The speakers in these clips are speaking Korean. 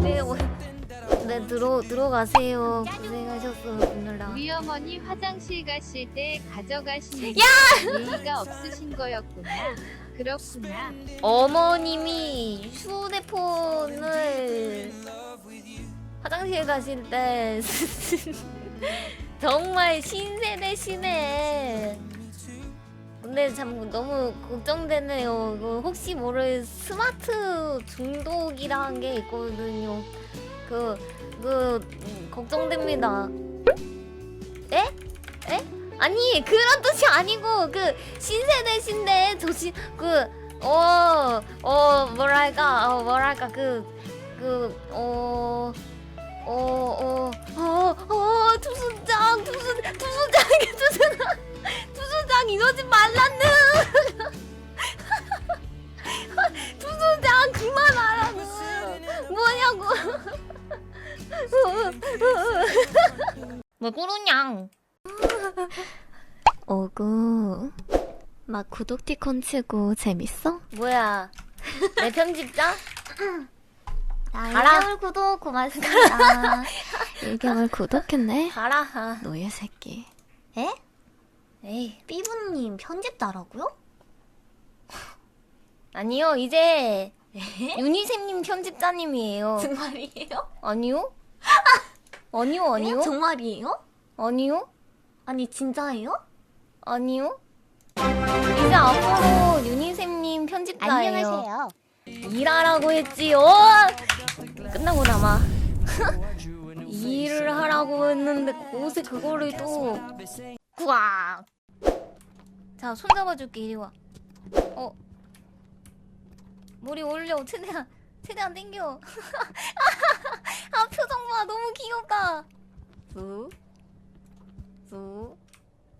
네, 어, 네 들어 들어가세요. 고생하셨어요, 오늘아. 우리 어머니 화장실 가실 때 가져가시는 게 예의가 없으신 거였구나. 그렇구나. 어머님이 휴대폰을 화장실 가실 때 정말 신세대 시네. 근데 참 너무 걱정되네요. 이거 혹시 모를 스마트 중독이라는 게 있거든요. 그, 그, 음, 걱정됩니다. 에? 에? 아니, 그런 뜻이 아니고, 그, 신세대신데, 조심, 그, 어, 어, 뭐랄까, 어, 뭐랄까, 그, 그, 어, 어, 어, 어, 어, 투수, 투수장, 투수장, 투수장 왜 그러냐? 오구 막 구독티콘 치고 재밌어? 뭐야? 내 편집자? 나 가라. 1개월 구독 고맙습니다 1개월 구독했네? 가라. 아. 노예 새끼 에? 에이, 삐부님 편집자라고요? 아니요, 이제 유니셈님 편집자님이에요. 정말이에요? 아니요? 아니요, 아니요? 정말이에요? 아니요? 아니 진짜예요? 아니요? 이제 앞으로 유니셈님 편집자예요. 일하라고 했지요. 끝나고 나마. 일을 하라고 했는데 곳에 그거를 또 구악. 자, 손 잡아줄게 이리 와. 어. 머리 올려 최대한 최대한 당겨. 아 표정 봐 너무 귀엽다. 쑥. 쑥.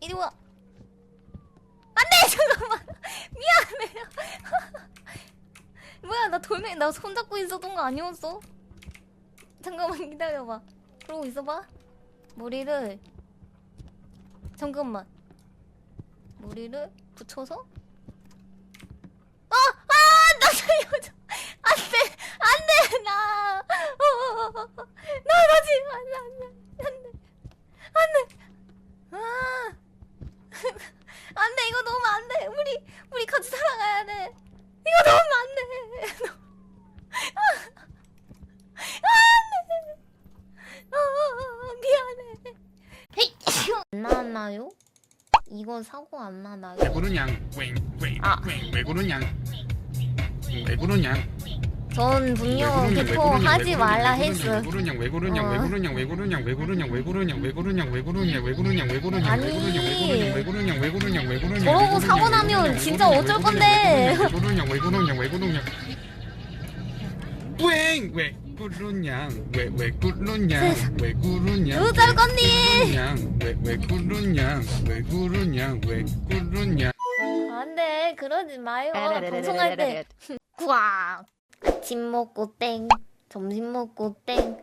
이리 와. 안돼 잠깐만 미안해요. 뭐야 나 돌멩이 나 손잡고 있었던 거 아니었어? 잠깐만 기다려봐 그러고 있어봐 머리를 잠깐만 머리를 붙여서 아! 아! 나 살려줘 안돼 안돼 나 어, 나나 지금 안돼 안돼 안돼 안돼 아 안돼 이거 너무 안돼 우리 우리 같이 살아가야 돼 이거 너무 안돼 아, 미안해. 헤이, 안 나왔나요? 이거 사고 안 나나요? 왜 그러냐? 아. 왜, 왜 그러냐? 왜 그러냐? 전 분명 개포하지 말라 했어. 왜 그러냐? 왜 그러냐? 어. 왜 그러냐? 왜 그러냐? 왜 그러냐? 왜 그러냐? 왜 그러냐? 왜 그러냐? 왜 그러냐? 왜 그러냐? 아니. 왜 그러냐? 왜 그러냐? 왜 그러냐? 저러고 왜 사고? 나면? 진짜 왜 어쩔? 건데. 왜 그러냐? 왜 그러냐? 왜 그러냐? 왜, 왜 그러냐? 왜, 왜 그러냐? 왜 그러냐? 어쩔 건데. 왜, 왜 그러냐? 왜 그러냐? 왜 그러냐? 안돼 그러지 마요. 방송할 때 구악. 아침 먹고 땡, 점심 먹고 땡.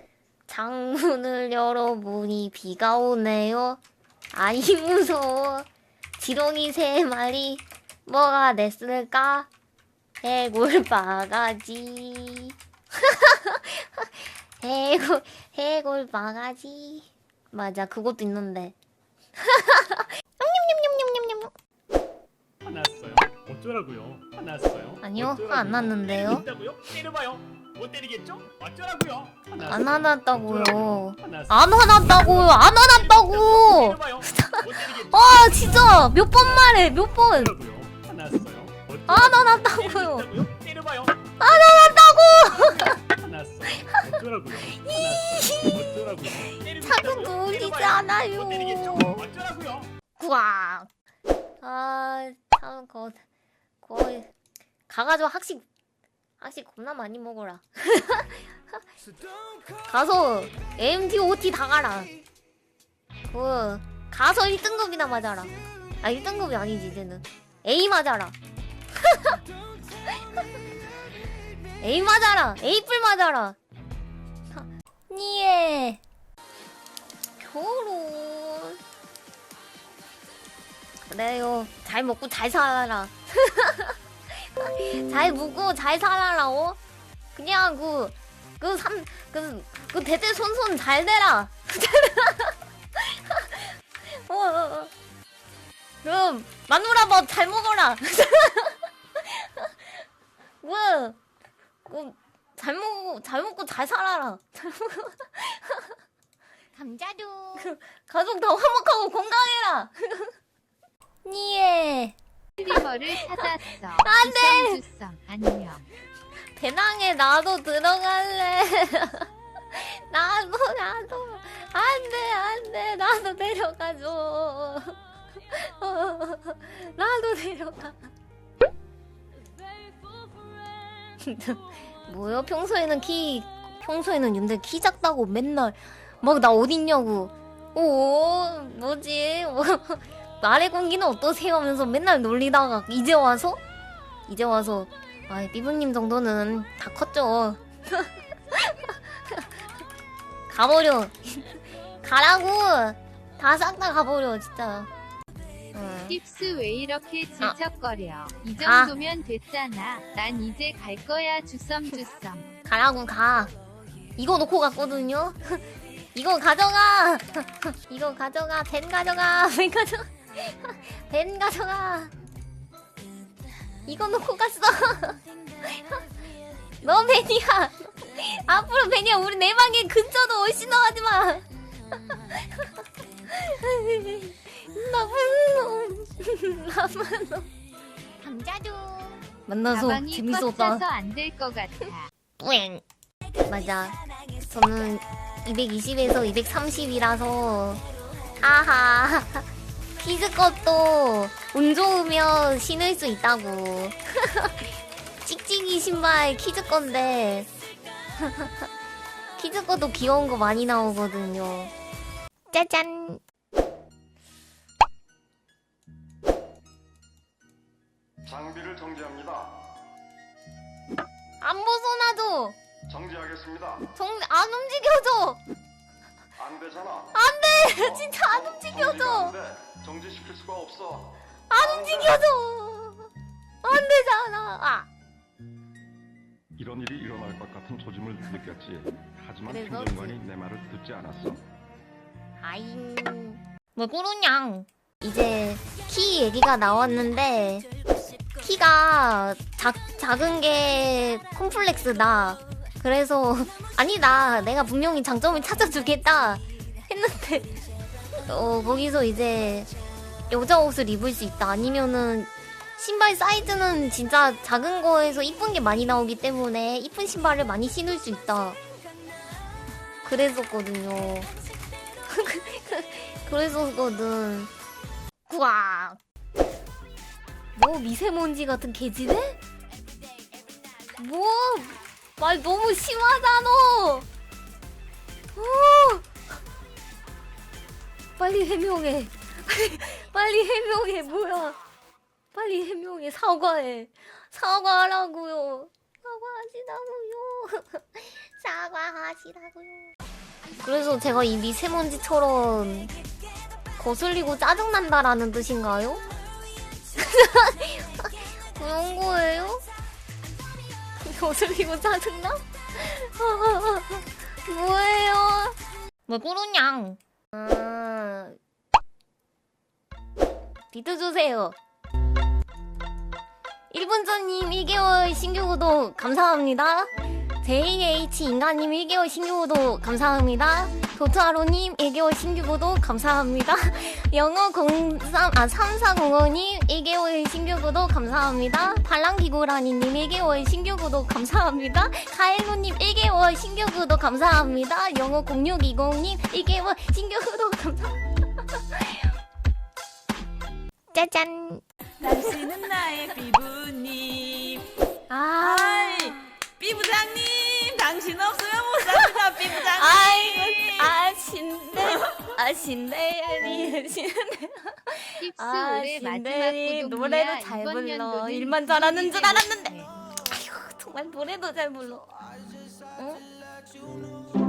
창문을 열어보니 비가 오네요. 아이 무서워. 지렁이 세 마리 뭐가 됐을까? 해골 바가지. 해골 해골 바가지. 맞아 그것도 있는데. 냠냠냠냠냠냠. 화났어요. 어쩌라고요? 화났어요. 아니요, 어쩌라고요? 화안 났는데요. 때린다고요? 때려봐요. 못 때리겠죠? 어쩌라고요? 화났어요. 안 화났다고요. 화났어요. 안 화났다고요. 안 화났다고. 때려봐요. 못 때리겠죠? 아 진짜 몇 번 말해 몇 번. 어쩌라고요? 화났어요. 어쩌라고요? 안 화났다고요. 때려봐요. 안 화났다고. 화났어요. 어쩌라고요? 어쩌라고요? 자꾸? 놀리지. 않아요. 어쩌라고요? 구악. 아 참 거 거의 가가지고 학식 학식 겁나 많이 먹어라. 가서 MT OT 다 가라. 그 가서 1등급이나 맞아라. 아 1등급이 아니지 이제는 A 맞아라. A 맞아라. A 뿔 맞아라. 니에 결혼. 그래요. 잘 먹고 잘 살아라. 잘 묵고 잘 살아라 어 그냥 그 그 삼 그 그 대대 손손 잘 되라 어, 어, 어. 그럼 마누라 밥잘 먹어라 뭐, 뭐 잘 먹고 잘 먹고 잘 살아라 감자도. 가족 다 화목하고 건강해라 니에 스트리머를 찾았어. 안 주성 안녕. 배낭에 나도 들어갈래. 나도 나도 안돼 안돼 나도 데려가줘. 나도 데려가. 뭐야 평소에는 키 평소에는 근데 키 작다고 맨날 막 나 어딨냐고. 오 뭐지 뭐 말의 공기는 어떠세요 하면서 맨날 놀리다가 이제 와서 이제 와서 아이 삐부님 정도는 다 컸죠. 가버려. 가라고. 다 싹 다 가버려 진짜. 응. 힙스 왜 이렇게 질척거려? 이 가. 정도면 됐잖아. 난 이제 갈 거야 주섬주섬. 가라고 가. 이거 놓고 갔거든요. 이거 가져가. 이거 가져가. 벤 가져가. 벤 가져가. 벤 가져가. 이거 놓고 갔어. 너 벤이야. 앞으로 벤이야. 우리 내 방에 근처도 올 신호하지 마. 나쁜 놈. 감자도. 만나서 재밌었다. 차서 안될것 같아. 뿌잉. 맞아. 저는 220에서 230이라서 아하. 키즈 것도 운 좋으면 신을 수 있다고. 찍찍이 신발 키즈 건데 키즈 것도 귀여운 거 많이 나오거든요. 짜잔. 정지합니다. 안 벗어나도 정지하겠습니다. 정, 안 움직여줘. 안 되잖아. 안 돼. 어, 진짜 안 움직여줘. 안 돼. 정지시킬 수가 없어. 안 움직여줘. 안 되잖아. 아. 이런 일이 일어날 것 같은 조짐을 느꼈지. 하지만 행정관이 내 말을 듣지 않았어. 아잉. 왜 그러냐? 이제 키 얘기가 나왔는데 키가 작, 작은 게 콤플렉스다. 그래서 아니다. 내가 분명히 장점을 찾아주겠다 했는데 어 거기서 이제 여자 옷을 입을 수 있다. 아니면은 신발 사이즈는 진짜 작은 거에서 이쁜 게 많이 나오기 때문에 이쁜 신발을 많이 신을 수 있다. 그랬었거든요. 그랬었거든. 구악. 뭐 미세먼지 같은 개지네? 뭐? 말 너무 심하잖아. 오! 빨리 해명해. 빨리 해명해. 뭐야? 빨리 해명해. 사과해. 사과하라고요. 사과하시라고요. 사과하시라고요. 그래서 제가 이 미세먼지처럼 거슬리고 짜증난다라는 뜻인가요? 그런 거예요? 거슬리고 짜증나? 뭐예요? 왜 그러냐? 아... 비트 주세요. 1분 전님 1개월 신규 구독 감사합니다. JH 인간님 1개월 신규 구독 감사합니다. 도트하로님 1개월 신규 구독 감사합니다. 영어 03, 아, 3405님 1개월 신규 구독 감사합니다. 발랑기고라니님 1개월 신규 구독 감사합니다. 카엘로님 1개월 신규 구독 감사합니다. 영어 0620님 1개월 신규 구독 감사합니다. 짜잔. 당신은 나의 비부님. 아, 아이, 비부장님, 당신 없으면 못 삽니다, 비부장님. 아이고, 아신데, 아신데, 신데. 힙스 아, 올해 마지막 신데리 구독이야. 노래도 잘 이번 불러. 연도는 일만 잘하는 줄 알았는데. 네. 아휴, 정말 노래도 잘 불러. 응?